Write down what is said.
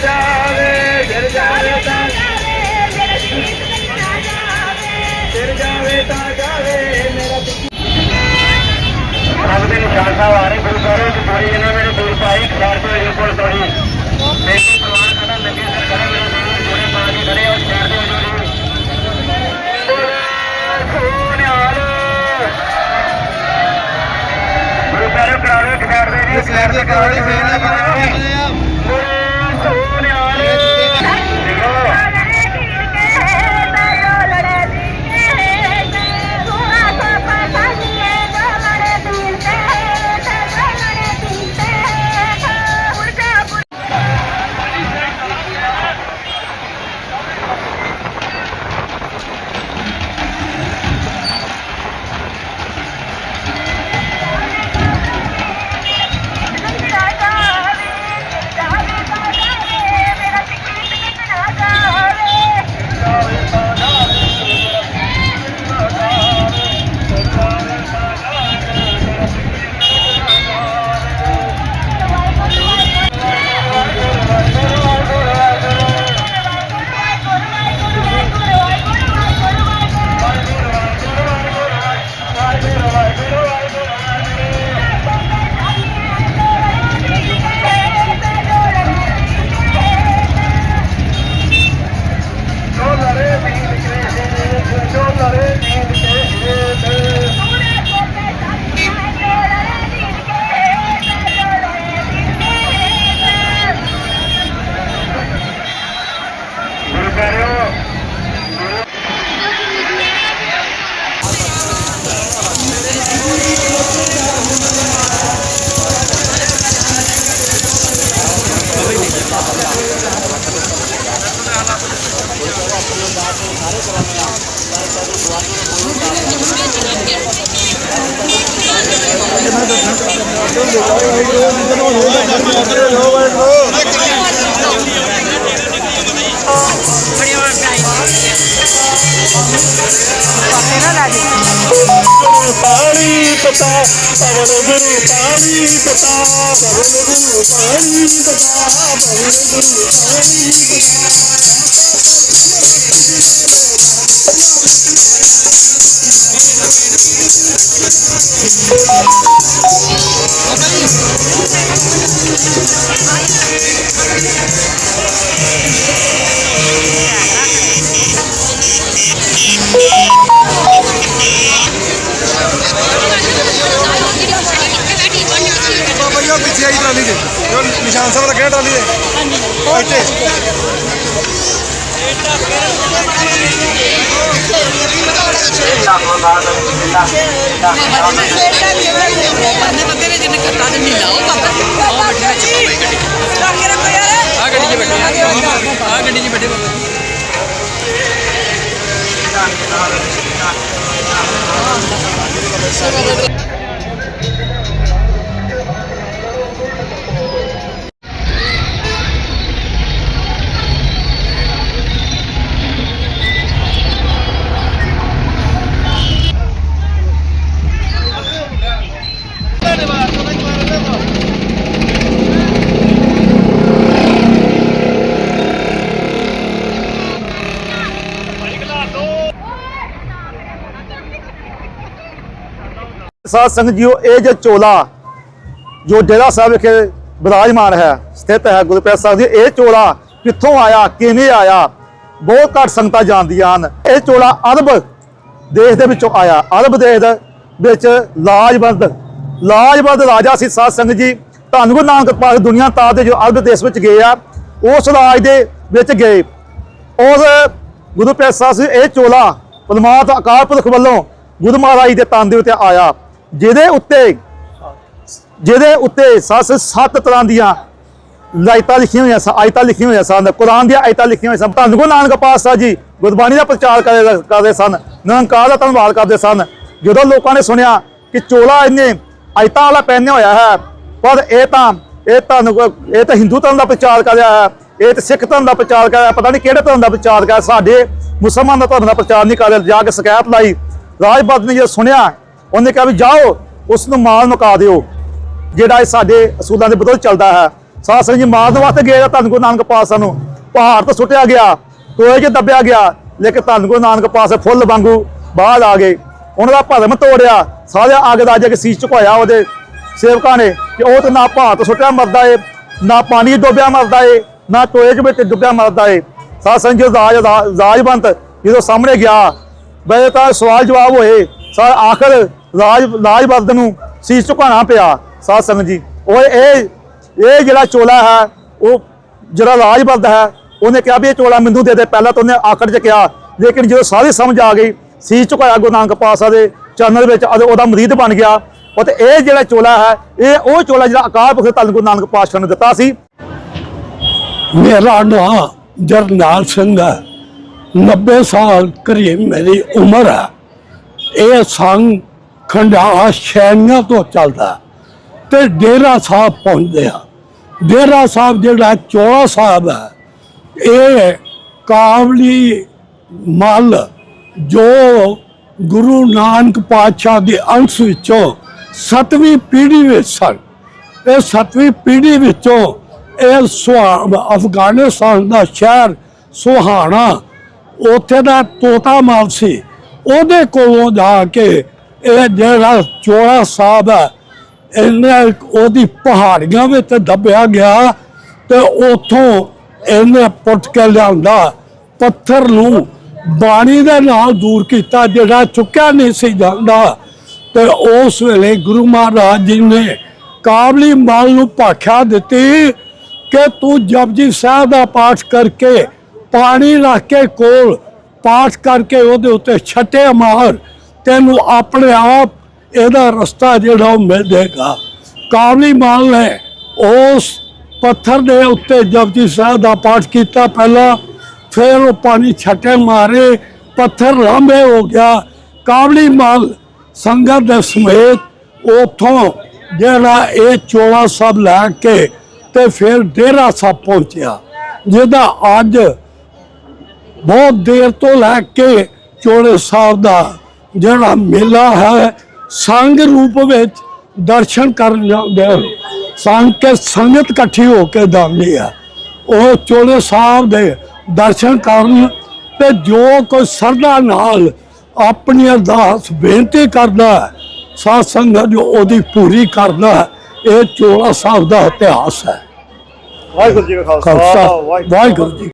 ਜਾਵੇ ਫਿਰ ਜਾਵੇ ਤਾਂ ਫਿਰ ਜਾਵੇ ਤਾਂ ਜਾਵੇ ਮੇਰਾ ਰੱਬ ਦੇ ਨਿਸ਼ਾਨ ਸਾਹਿਬ ਆ ਰਹੇ ਗੁਰੂ ਸਾਹਿਬ ਕਿ ਥੋੜੀ ਇਹਨਾਂ ਮੇਰੇ ਦੂਰ ਪਾਈ ਖਿਆਰ ਤੋਂ ਇਹ ਕੋਲ ਥੋੜੀ ਦੇਖੋ ਪ੍ਰਵਾਨ ਕਰਨਾ ਲੱਗੇ ਸਰ ਕਰੇ ਮੇਰੇ ਦੂਰ ਜੋੜੇ ਪਾ ਕੇ ਖੜੇ ਹੋ ਸ਼ਹਿਰ ਦੇ ਗੁਰੂ ਸਾਹਿਬ ਕਰਾ ਰਹੇ ਖਿਆਰ ਦੇ ਜੀ ਖਿਆਰ ਦੇ ਕਰਾ ਪਾਣੀ ਪਤਾ ਪਵਨ ਗੁਰੂ ਪਾਣੀ ਪਤਾ ਪਵਨ ਗੁਰੂ ਪਾਣੀ ਪਤਾ ਪਵਨ ਗੁਰੂ ਪਾਣੀ 500 ਵਾਲਾ ਕਿਹੜਾ ਟਰਾਲੀ ਹੈ ਹਾਂਜੀ ਇੱਥੇ। ਬੰਦੇ ਨੇ ਜਿਹਨੇ ਕਰਤਾ ਗੱਡੀ 'ਚ ਬੈਠੇ ਆ ਸਾਧ ਸੰਗਤ ਜੀਓ, ਇਹ ਜੋ ਚੋਲਾ, ਜੋ ਡੇਰਾ ਸਾਹਿਬ ਵਿਖੇ ਵਿਰਾਜਮਾਨ ਹੈ, ਸਥਿਤ ਹੈ ਗੁਰੂ ਗੁਰਪ੍ਰੀਤ ਸਾਹਿਬ ਜੀ, ਇਹ ਚੋਲਾ ਕਿੱਥੋਂ ਆਇਆ, ਕਿਵੇਂ ਆਇਆ? ਬਹੁਤ ਘੱਟ ਸੰਗਤਾਂ ਜਾਣਦੀਆਂ ਹਨ। ਇਹ ਚੋਲਾ ਅਰਬ ਦੇਸ਼ ਦੇ ਵਿੱਚੋਂ ਆਇਆ। ਅਰਬ ਦੇਸ਼ ਦੇ ਵਿੱਚ ਲਾਜਵੰਦ ਲਾਜਵੰਦ ਰਾਜਾ ਸੀ ਸਾਧ ਸੰਗਤ ਜੀ। ਧੰਨ ਗੁਰੂ ਨਾਨਕ ਪਾਤਸ਼ਾਹ ਦੁਨੀਆ ਤਾਰ ਦੇ ਜੋ ਅਰਬ ਦੇਸ਼ ਵਿੱਚ ਗਏ ਆ, ਉਸ ਰਾਜ ਦੇ ਵਿੱਚ ਗਏ। ਉਸ ਗੁਰੂ ਪਿਆਰੇ ਸਾਹਿਬ ਸੀ ਇਹ ਚੋਲਾ ਪਰਮਾਤਮਾ ਅਕਾਲ ਪੁਰਖ ਵੱਲੋਂ ਗੁਰੂ ਮਹਾਰਾਜ ਦੇ ਤਨ ਦੇ ਉੱਤੇ ਆਇਆ। ਜਿਹਦੇ ਉੱਤੇ ਜਿਹਦੇ ਉੱਤੇ ਸੱਸ ਸੱਤ ਤਰ੍ਹਾਂ ਦੀਆਂ ਲਾਇਤਾਂ ਲਿਖੀਆਂ ਹੋਈਆਂ ਸਨ ਆਇਤਾਂ ਲਿਖੀਆਂ ਹੋਈਆਂ ਸਨ, ਕੁਰਾਨ ਦੀਆਂ ਆਇਤਾਂ ਲਿਖੀਆਂ ਹੋਈਆਂ ਸਨ। ਧੰਨ ਗੁਰੂ ਨਾਨਕ ਪਾਤਸ਼ਾਹ ਜੀ ਗੁਰਬਾਣੀ ਦਾ ਪ੍ਰਚਾਰ ਕਰਦੇ ਸਨ, ਨਿਰੰਕਾਰ ਦਾ ਧੰਨਵਾਦ ਕਰਦੇ ਸਨ। ਜਦੋਂ ਲੋਕਾਂ ਨੇ ਸੁਣਿਆ ਕਿ ਚੋਲਾ ਇਹਨੇ ਆਇਤਾਂ ਵਾਲਾ ਪਹਿਨਿਆ ਹੋਇਆ ਹੈ, ਪਰ ਇਹ ਤਾਂ ਇਹ ਤਾਂ ਇਹ ਤਾਂ ਹਿੰਦੂ ਧਰਮ ਦਾ ਪ੍ਰਚਾਰ ਕਰ ਰਿਹਾ ਹੈ, ਇਹ ਤਾਂ ਸਿੱਖ ਧਰਮ ਦਾ ਪ੍ਰਚਾਰ ਕਰ ਰਿਹਾ ਪਤਾ ਨਹੀਂ ਕਿਹੜੇ ਧਰਮ ਦਾ ਪ੍ਰਚਾਰ ਕਰ ਰਿਹਾ ਸਾਡੇ ਮੁਸਲਮਾਨ ਦਾ ਧਰਮ ਦਾ ਪ੍ਰਚਾਰ ਨਹੀਂ ਕਰ ਰਿਹਾ ਜਾ ਕੇ ਸ਼ਿਕਾਇਤ ਲਾਈ। ਰਾਜਪਾਲ ਨੇ ਜਦੋਂ ਸੁਣਿਆ ਉਹਨੇ ਕਿਹਾ ਵੀ ਜਾਓ ਉਸ ਨੂੰ ਮਾਲ ਮੁਕਾ ਦਿਓ। ਜਿਹੜਾ ਇਹ ਸਾਡੇ ਅਸੂਲਾਂ ਦੇ ਵਿਰੁੱਧ ਚੱਲਦਾ ਹੈ। ਸਾਧ ਸੰਗਤ ਜੀ, ਮਾਰਨ ਵਾਸਤੇ ਗਏ ਧੰਨ ਗੁਰੂ ਨਾਨਕ ਪਾਤਸ਼ਾਹ ਨੂੰ। ਪਹਾੜ ਤੋਂ ਸੁੱਟਿਆ ਗਿਆ, ਟੋਏ 'ਚ ਦੱਬਿਆ ਗਿਆ, ਲੇਕਿਨ ਧੰਨ ਗੁਰੂ ਨਾਨਕ ਪਾਤਸ਼ਾਹ ਫੁੱਲ ਵਾਂਗੂ ਬਾਹਰ ਆ ਗਏ। ਉਹਨਾਂ ਦਾ ਭਰਮ ਤੋੜਿਆ ਸਾਰੇ ਅੱਗ ਦਾ ਕੇ ਸੀਸ ਝੁਕਾਇਆ ਉਹਦੇ ਸੇਵਕਾਂ ਨੇ ਕਿ ਉਹ ਤਾਂ ਨਾ ਪਹਾੜ ਤੋਂ ਸੁੱਟਿਆ ਮਰਦਾ ਏ, ਨਾ ਪਾਣੀ 'ਚ ਡੁੱਬਿਆ ਮਰਦਾ ਏ, ਨਾ ਟੋਏ 'ਚ ਵਿੱਚ ਡੁੱਬਿਆ ਮਰਦਾ ਏ। ਸਾਧ ਸੰਗਤ ਜੀ, ਰਾਜ ਰਾਜਵੰਤ ਜਦੋਂ ਸਾਹਮਣੇ ਗਿਆ, ਬਈ ਤਾਂ ਸਵਾਲ ਜਵਾਬ ਹੋਏ ਸਾ ਆਖਰ ਰਾਜ ਰਾਜਬੰਦ ਨੂੰ ਸੀਸ ਝੁਕਾਉਣਾ ਪਿਆ, ਸਾਧ ਸੰਗਤ ਜੀ। ਉਹ ਇਹ ਇਹ ਜਿਹੜਾ ਚੋਲਾ ਹੈ, ਉਹ ਜਿਹੜਾ ਰਾਜਬੰਦ ਹੈ, ਉਹਨੇ ਕਿਹਾ ਵੀ ਇਹ ਚੋਲਾ ਮੈਨੂੰ ਦੇ ਦੇ, ਪਹਿਲਾਂ ਤਾਂ ਉਹਨੇ ਆਖਰ 'ਚ ਕਿਹਾ। ਲੇਕਿਨ ਜਦੋਂ ਸਾਰੀ ਸਮਝ ਆ ਗਈ, ਸੀਸ ਝੁਕਾਇਆ ਗੁਰੂ ਨਾਨਕ ਪਾਤਸ਼ਾਹ ਦੇ ਚਰਨਾਂ ਵਿੱਚ ਅਤੇ ਉਹਦਾ ਮਰੀਦ ਬਣ ਗਿਆ। ਉਹ ਤੇ ਇਹ ਜਿਹੜਾ ਚੋਲਾ ਹੈ, ਇਹ ਉਹ ਚੋਲਾ ਜਿਹੜਾ ਅਕਾਲ ਪੁਰਖ ਧੰਨ ਗੁਰੂ ਨਾਨਕ ਪਾਤਸ਼ਾਹ ਨੇ ਦਿੱਤਾ ਸੀ। ਮੇਰਾ ਨਾਂ ਜਰਨੈਲ ਸਿੰਘ ਹੈ। 90 ਸਾਲ ਕਰੀਬ ਮੇਰੀ ਉਮਰ ਹੈ। ਇਹ ਸੰਗ ਖੰਡਾਵਾ ਸ਼ੈਨੀਆਂ ਤੋਂ ਚੱਲਦਾ। ਤੇ ਡੇਰਾ ਸਾਹਿਬ ਪਹੁੰਚਦੇ ਆ। ਡੇਰਾ ਸਾਹਿਬ ਜਿਹੜਾ ਚੋਲਾ ਸਾਹਿਬ ਹੈ ਇਹ ਕਾਬਲੀ ਮਲ ਜੋ ਗੁਰੂ ਨਾਨਕ ਪਾਤਸ਼ਾਹ ਦੇ ਅੰਸ਼ ਵਿੱਚੋਂ ਸਤਵੀਂ ਪੀੜ੍ਹੀ ਵਿੱਚ ਸਨ। ਇਹ ਸਤਵੀਂ ਪੀੜ੍ਹੀ ਵਿੱਚੋਂ ਇਹ ਸੁਹਾ ਅਫਗਾਨਿਸਤਾਨ ਦਾ ਸ਼ਹਿਰ ਸੁਹਾਣਾ, ਉੱਥੇ ਦਾ ਤੋਤਾ ਮਾਲ ਸੀ। ਉਹਦੇ ਕੋਲੋਂ ਜਾ ਕੇ ਇਹ ਜਿਹੜਾ ਚੋਲਾ ਸਾਹਿਬ ਹੈ, ਇਹਨੇ ਉਹਦੀ ਪਹਾੜੀਆਂ ਵਿੱਚ ਦੱਬਿਆ ਗਿਆ ਤੇ ਉਥੋਂ ਇਹਨੇ ਪੁੱਟ ਕੇ ਲਿਆਂਦਾ, ਪੱਥਰ ਨੂੰ ਬਾਣੀ ਦੇ ਨਾਲ ਦੂਰ ਕੀਤਾ ਜਿਹੜਾ ਚੁੱਕਿਆ ਨਹੀਂ ਸੀ ਜਾਂਦਾ। ਤੇ ਉਸ ਵੇਲੇ ਗੁਰੂ ਮਹਾਰਾਜ ਜੀ ਨੇ ਕਾਬਲੀ ਮਾਲ ਨੂੰ ਭਾਖਿਆ ਦਿੱਤੀ ਕਿ ਤੂੰ ਜਪਜੀ ਸਾਹਿਬ ਦਾ ਪਾਠ ਕਰਕੇ ਪਾਣੀ ਰੱਖ ਕੇ ਕੋਲ, ਪਾਠ ਕਰਕੇ ਉਹਦੇ ਉੱਤੇ ਛੱਟੇ ਮਾਰ। ਤੈਨੂੰ ਆਪਣੇ ਆਪ ਇਹਦਾ ਰਸਤਾ ਜਿਹੜਾ ਉਹ ਮਿਲ ਜਾਏਗਾ। ਕਾਬਲੀ ਮਾਲ ਨੇ ਉਸ ਪੱਥਰ ਦੇ ਉੱਤੇ ਜਪਜੀ ਸਾਹਿਬ ਦਾ ਪਾਠ ਕੀਤਾ ਪਹਿਲਾਂ, ਫਿਰ ਉਹ ਪਾਣੀ ਛੱਟੇ ਮਾਰੇ, ਪੱਥਰ ਲਾਂਬੇ ਹੋ ਗਿਆ। ਕਾਬਲੀ ਮਾਲ ਸੰਗਤ ਦੇ ਸਮੇਤ ਉਥੋਂ ਜਿਹੜਾ ਇਹ ਚੋਲਾ ਸਭ ਲੈ ਕੇ ਤੇ ਫਿਰ ਡੇਰਾ ਸਾਹਿਬ ਪਹੁੰਚਿਆ, ਜਿਹਦਾ ਅੱਜ ਬਹੁਤ ਦੇਰ ਤੋਂ ਲੈ ਕੇ ਚੋਲੇ ਸਾਹਿਬ ਦਾ ਜਿਹੜਾ ਮੇਲਾ ਹੈ ਸੰਗ ਰੂਪ ਵਿੱਚ ਦਰਸ਼ਨ ਕਰਨ ਜਾਂਦੇ ਹਨ। ਸੰਗ ਕੇ ਸੰਗਤ ਇਕੱਠੀ ਹੋ ਕੇ ਜਾਂਦੀ ਹੈ। ਉਹ ਚੋਲੇ ਸਾਹਿਬ ਦੇ ਦਰਸ਼ਨ ਕਰਨ ਤੇ ਜੋ ਕੋਈ ਸਰਦਾ ਨਾਲ ਆਪਣੀ ਅਰਦਾਸ ਬੇਨਤੀ ਕਰਦਾ ਸਾਧ ਸੰਗਤ ਜੋ ਉਹਦੀ ਪੂਰੀ ਕਰਦਾ ਇਹ ਚੋਲਾ ਸਾਹਿਬ ਦਾ ਇਤਿਹਾਸ ਹੈ। ਵਾਹਿਗੁਰੂ ਜੀ ਕਾ ਖਾਲਸਾ ਵਾਹਿਗੁਰੂ ਜੀ